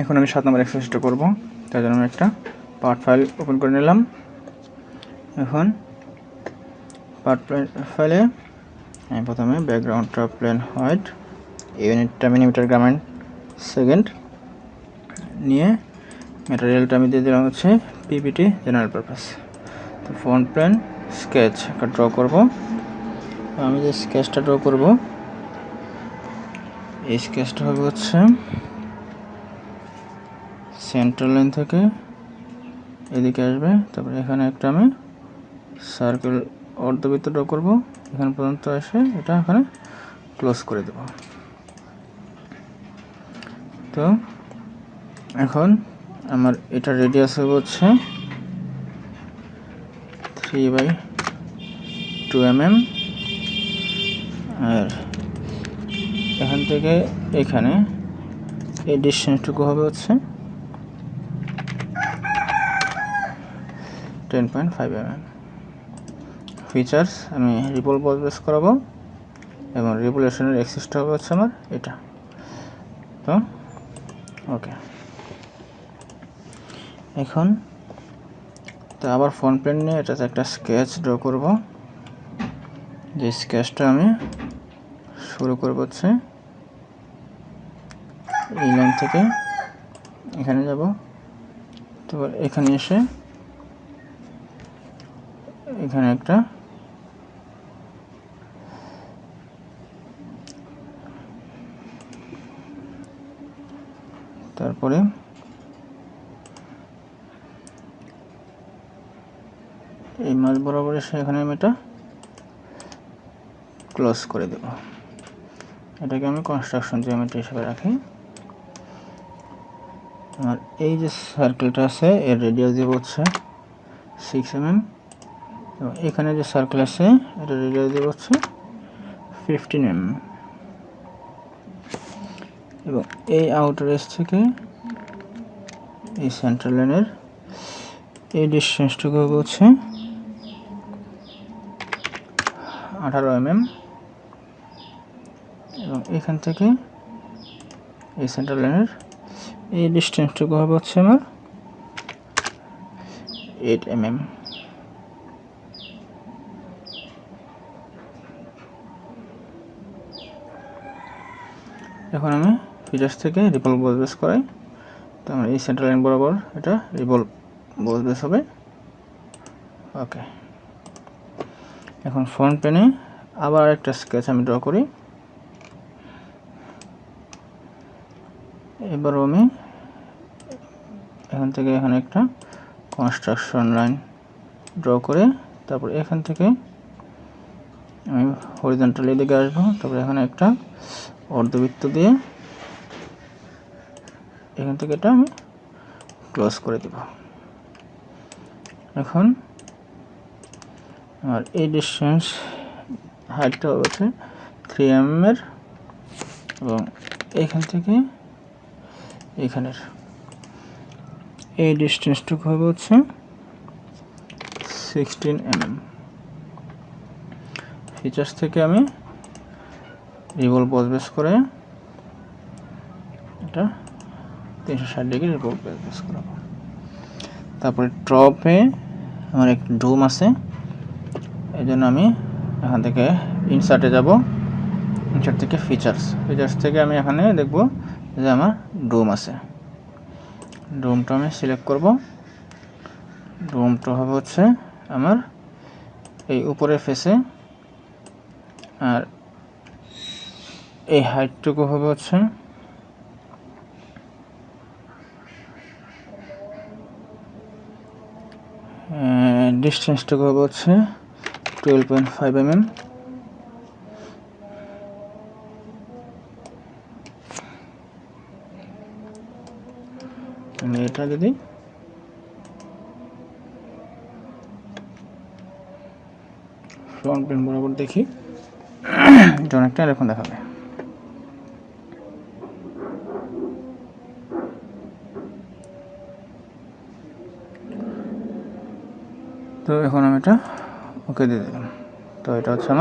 এখন আমি সাত নম্বর এক্সারসাইজটা করব। তার জন্য আমি একটা পার্ট ফাইল ওপেন করে নিলাম। এখন পার্ট ফাইলে আমি প্রথমে ব্যাকগ্রাউন্ডটা প্লেন হোয়াইট ইউনিটটা মিলিমিটার গ্রামেন সেকেন্ড নিয়ে ম্যাটেরিয়ালটা আমি দিয়ে দিলাম হচ্ছে পিপিটি জেনারেল পারপাস তো ফোন প্লেন স্কেচ একটা ড্র করব। আমি যে স্কেচটা ড্র করব, এই স্কেচটা হবে হচ্ছে সেন্ট্রাল লাইন থেকে এদিকে আসবে। তারপরে এখানে একটা আমি সার্কেল অর্ধবৃত্ত ড্র করব। এখানে পর্যন্ত এসে এটা এখানে ক্লোজ করে দেব। তো এখন আমার এটা রেডিয়াস হবে হচ্ছে three by two M M আর এখান থেকে এখানে এই ডিস্টেন্সটুকু হবে হচ্ছে ten point five M M features আমি রিপল বল বেস করাবো এবং রিভলিউশনের এক্সিসটা হবে হচ্ছে আমার এটা। তো ওকে এখন, তো আবার ফ্রন্ট প্লেন নিয়ে এটাতে একটা স্কেচ ড্র করব। যে স্কেচটা আমি শুরু করব হচ্ছে এই লাইন থেকে। এখানে যাব। তো এখানে এসে এখানে একটা তারপরে এই মাছ বরাবর এখানে আমি এটা ক্লোজ করে দেব। এটাকে আমি কনস্ট্রাকশন জিওমেট্রি হিসেবে রাখি। আর এই যে সার্কেলটা আছে, এর রেডিয়াস দিব হচ্ছে সিক্স এম এম এখানে যে সার্কেল আছে, এটা রেডিয়াস দিব হচ্ছে ফিফটিন এম এবং এই আউটার এস থেকে এই সেন্ট্রাল লাইনের এই ডিস্টেন্সটুকু হচ্ছে আঠারো এম এবং এখান থেকে এই সেন্ট্রাল লাইনের এই ডিস্টেন্সটুকু হবে হচ্ছে আমার এইট এমএম এখন আমি ফিচার্স থেকে রিপল বোল বেস করাই। তো আমার এই সেন্ট্রাল লাইন বরাবর এটা রিপল বোল বেস হবে। ওকে এখন ফ্রন্ট পেনে আবার একটা স্কেচ আমি ড্র করি। এবারও আমি এখান থেকে এখানে একটা কনস্ট্রাকশন লাইন ড্র করে, তারপর এখান থেকে আমি হরিজন্টালি দিকে আসব, তারপরে এখানে একটা অর্ধবৃত্ত দিয়ে এখান থেকে এটা আমি ক্লোজ করে দেব। এখন আর এই ডিস্টেন্স হাইটটা হচ্ছে থ্রি এম এর এবং এখান থেকে এখানের। এই ডিস্টেন্সটুকু হবে হচ্ছে সিক্সটিন এম এম ফিচার্স থেকে আমি রিভল বেস করে এটা তিনশো ষাট ডিগ্রি রিভল বেস করাবো তারপরে টপে আমার এক ডোম আছে, এই জন্য আমি এখান থেকে ইনসার্টে যাব। ইনসার্ট থেকে ফিচার্স ফিচার্স থেকে আমি এখানে দেখব যে আমার ডোম আছে। ডোমটা আমি সিলেক্ট করব। ডোমটা হবে হচ্ছে আমার এই উপরের ফেসে আর এই হাইটটুকু হবে হচ্ছে ডিস্টেন্সটুকু হবে হচ্ছে twelve point five M M এটা যদি ফ্রন্ট প্লেন বরাবর দেখি। অনেকটা এরকম দেখাবে। তো এখন আমি এটা ওকে দিয়ে দিলাম। তো এটা হচ্ছে